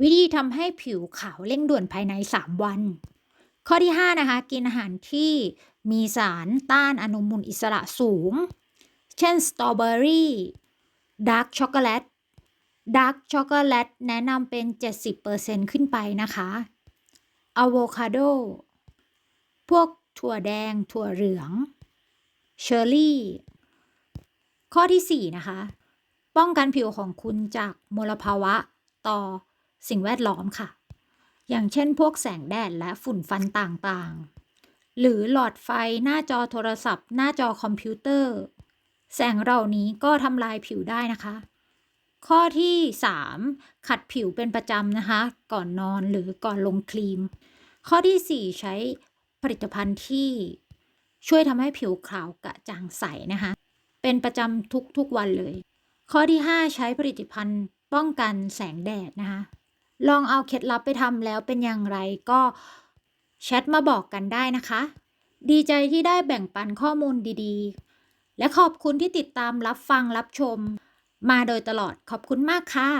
วิธีทำให้ผิวขาวเร่งด่วนภายใน 3 วัน ข้อที่ 5 นะคะ กินอาหารที่มีสารต้านอนุมูลอิสระสูง เช่นสตรอเบอรี่ดาร์กช็อกโกแลตดาร์กช็อกโกแลตแนะนำเป็น 70%ขึ้นไปนะคะอะโวคาโด พวกถั่วแดง ถั่วเหลือง เชอร์รี่ ข้อที่ 4 นะคะ ป้องกันผิวของคุณจากมลภาวะต่อ สิ่งแวดล้อมค่ะ อย่างเช่นพวกแสงแดดและฝุ่นฟันต่างๆ หรือหลอดไฟหน้าจอโทรศัพท์ หน้าจอคอมพิวเตอร์ แสงเหล่านี้ก็ทำลายผิวได้นะคะ ข้อที่ 3 ขัดผิวเป็นประจำนะคะ ก่อนนอนหรือก่อนลงครีม ข้อที่ 4 ใช้ผลิตภัณฑ์ที่ช่วยทำให้ผิวขาวกระจ่างใสนะคะ เป็นประจำทุกๆวันเลย ข้อที่ 5 ใช้ผลิตภัณฑ์ป้องกันแสงแดดนะคะ ลองเอาเคล็ดลับไปทำแล้วเป็นอย่างไรก็แชทมาบอกกันได้นะคะ ดีใจที่ได้แบ่งปันข้อมูลดีๆ และขอบคุณที่ติดตามรับฟังรับชม มาโดยตลอดขอบคุณมากค่ะ